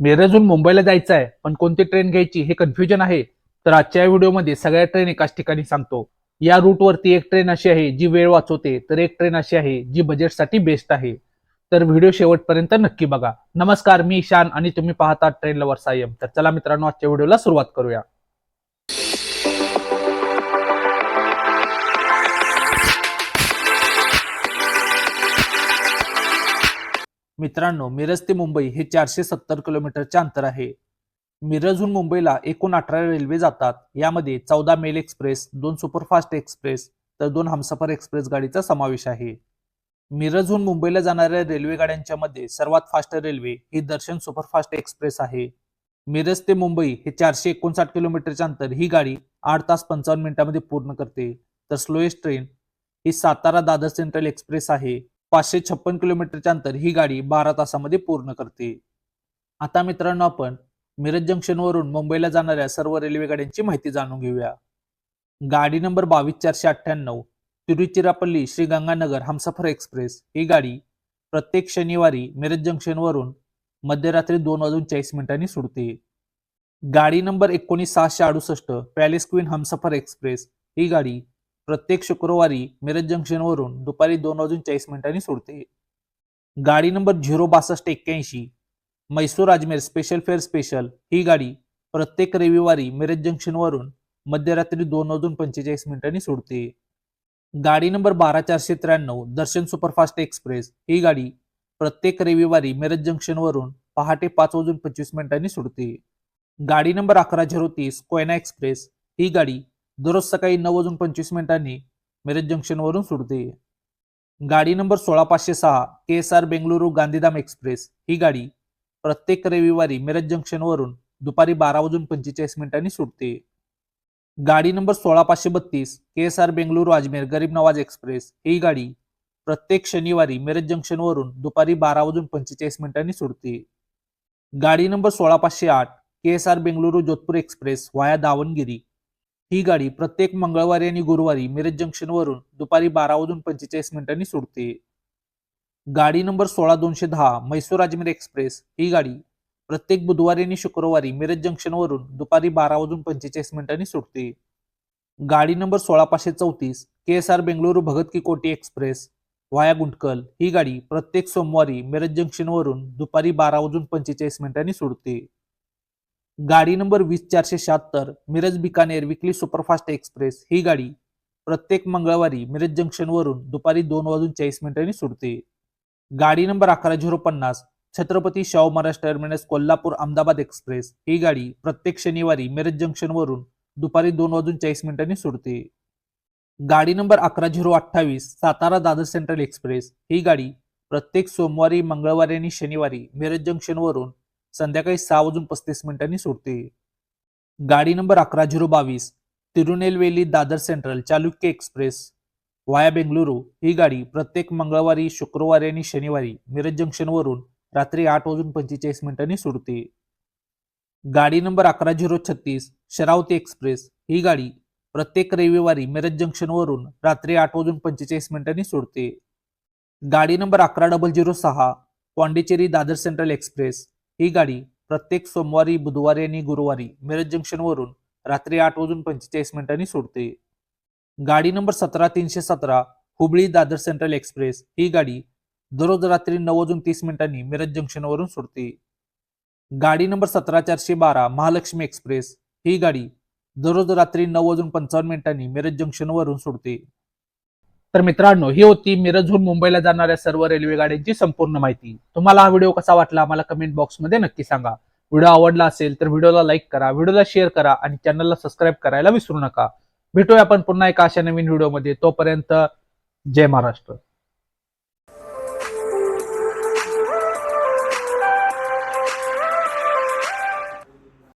मिरजहून मुंबईला जायचं आहे पण कोणती ट्रेन घ्यायची हे कन्फ्युजन आहे. तर आजच्या व्हिडिओमध्ये सगळ्या ट्रेन एकाच ठिकाणी सांगतो. या रूटवरती एक ट्रेन अशी आहे जी वेळ वाचवते तर एक ट्रेन अशी आहे जी बजेटसाठी बेस्ट आहे. तर व्हिडिओ शेवटपर्यंत नक्की बघा. नमस्कार मी ईशान आणि तुम्ही पाहता ट्रेन लवर सायम तर चला मित्रांनो आजच्या व्हिडिओला सुरुवात करूया. मित्रांनो मिरज ते मुंबई हे चारशे सत्तर किलोमीटरचे अंतर आहे. मिरजहून मुंबईला एकूण अठरा रेल्वे जातात. यामध्ये चौदा मेल एक्सप्रेस दोन सुपरफास्ट एक्सप्रेस तर दोन हमसफर एक्सप्रेस गाडीचा समावेश आहे. मिरजहून मुंबईला जाणाऱ्या रेल्वे गाड्यांच्या मध्ये सर्वात फास्ट रेल्वे ही दर्शन सुपरफास्ट एक्सप्रेस आहे. मिरज ते मुंबई हे चारशे एकोणसाठ किलोमीटरचे अंतर ही गाडी आठ तास पंचावन्न मिनिटांमध्ये पूर्ण करते. तर स्लोएस्ट ट्रेन ही सातारा दादर सेंट्रल एक्सप्रेस आहे. पाचशे छप्पन किलोमीटरच्या अंतर ही गाडी बारा तासामध्ये पूर्ण करते. आता मित्रांनो आपण मिरज जंक्शनवरून मुंबईला जाणाऱ्या सर्व रेल्वे गाड्यांची माहिती जाणून घेऊया. गाडी नंबर बावीस चारशे अठ्ठ्याण्णव तिरुचिरापल्ली श्री गंगानगर हमसफर एक्सप्रेस ही गाडी प्रत्येक शनिवारी मिरज जंक्शनवरून मध्यरात्री दोन वाजून चाळीस मिनिटांनी सुटते. गाडी नंबर एकोणीस सहाशे अडुसष्ट पॅलेस क्वीन हमसफर एक्सप्रेस ही गाडी प्रत्येक शुक्रवारी मिरज जंक्शनवरून दुपारी दोन वाजून चाळीस मिनिटांनी सोडते. गाडी नंबर झिरो बासष्ट एक्क्याऐंशी Mysore Ajmer special fare special ही गाडी प्रत्येक रविवारी मिरज जंक्शनवरून मध्यरात्री दोन वाजून पंचेचाळीस मिनिटांनी सोडते. गाडी नंबर बारा चारशे त्र्याण्णव दर्शन सुपरफास्ट एक्सप्रेस ही गाडी प्रत्येक रविवारी मिरज जंक्शनवरून पहाटे पाच वाजून पंचवीस मिनिटांनी सोडते. गाडी नंबर अकरा झिरो तीस कोयना एक्सप्रेस ही गाडी दररोज सकाळी नऊ वाजून पंचवीस मिनिटांनी मिरज जंक्शनवरून सुटते गाडी नंबर सोळा पाचशे सहा K S R Bengaluru Gandhidham express. ही गाडी प्रत्येक रविवारी मिरज जंक्शनवरून दुपारी बारा वाजून पंचेचाळीस मिनिटांनी सुटते. गाडी नंबर सोळा पाचशे बत्तीस K S R Bengaluru Ajmer Garib Nawaz express. ही गाडी प्रत्येक शनिवारी मिरज जंक्शनवरून दुपारी बारा वाजून पंचेचाळीस मिनिटांनी सुटते. गाडी नंबर सोळा पाचशे आठ K S R Bengaluru Jodhpur express via Davangere. ही गाडी प्रत्येक मंगळवारी आणि गुरुवारी मिरज जंक्शनवरून दुपारी बारा वाजून पंचेचाळीस मिनिटांनी सुटते. गाडी नंबर सोळा दोनशे दहा म्हैसूर अजमेर एक्सप्रेस ही गाडी प्रत्येक बुधवारी आणि शुक्रवारी मिरज जंक्शनवरून दुपारी बारा वाजून पंचेचाळीस मिनिटांनी सुटते. गाडी नंबर सोळा पाचशे चौतीस K S R Bengaluru Bhagat ki Kothi express वाया गुंटकल ही गाडी प्रत्येक सोमवारी मिरज जंक्शनवरून दुपारी बारा वाजून पंचेचाळीस मिनिटांनी सुटते. गाडी नंबर वीस चारशे शहात्तर Miraj Bikaner weekly superfast express. ही गाडी प्रत्येक मंगळवारी मिरज जंक्शनवरून दुपारी दोन वाजून चाळीस मिनिटांनी सुटते. गाडी नंबर अकरा झिरो पन्नास छत्रपती शाहू महाराज टर्मिनस कोल्हापूर अहमदाबाद एक्सप्रेस. ही गाडी प्रत्येक शनिवारी मिरज जंक्शनवरून दुपारी दोन वाजून चाळीस मिनिटांनी सुटते. गाडी नंबर अकरा झिरो अठ्ठावीस सातारा दादर सेंट्रल एक्सप्रेस. ही गाडी प्रत्येक सोमवारी मंगळवारी आणि शनिवारी मिरज जंक्शनवरून संध्याकाळी सहा वाजून पस्तीस मिनिटांनी सुटते गाडी नंबर अकरा झिरो बावीस Tirunelveli Dadar Central Chalukya Express. Via Bengaluru ही गाडी प्रत्येक मंगळवारी शुक्रवारी आणि शनिवारी मिरज जंक्शनवरून रात्री आठ वाजून पंचेचाळीस मिनिटांनी सुटते गाडी नंबर अकरा झिरो छत्तीस शरावती एक्सप्रेस ही गाडी प्रत्येक रविवारी मिरज जंक्शनवरून रात्री आठ वाजून पंचेचाळीस मिनिटांनी सुटते गाडी नंबर अकरा डबल झिरो सहा पॉंडिचेरी दादर सेंट्रल एक्सप्रेस. ही गाडी प्रत्येक सोमवारी बुधवारी आणि गुरुवारी मिरज जंक्शनवरून रात्री आठ वाजून पंचेचाळीस मिनिटांनी सोडते. गाडी नंबर सतरा तीनशे सतरा हुबळी दादर सेंट्रल एक्सप्रेस ही गाडी दररोज रात्री नऊ वाजून तीस मिनिटांनी मिरज जंक्शनवरून सोडते. गाडी नंबर सतरा चारशे बारा महालक्ष्मी एक्सप्रेस ही गाडी दररोज रात्री नऊ वाजून पंचावन्न मिनिटांनी मिरज जंक्शनवरून सोडते. तर मित्रांनो ही होती मिरजहून मुंबईला जाणाऱ्या सर्व रेल्वे गाड्यांची संपूर्ण माहिती. तुम्हाला हा व्हिडिओ कसा वाटला मला कमेंट बॉक्समध्ये नक्की सांगा. व्हिडिओ आवडला असेल तर व्हिडिओला लाईक करा व्हिडिओला शेअर करा आणि चॅनलला सबस्क्राईब करायला विसरू नका. भेटूया आपण पुन्हा एका अशा नवीन व्हिडिओमध्ये. तोपर्यंत जय महाराष्ट्र.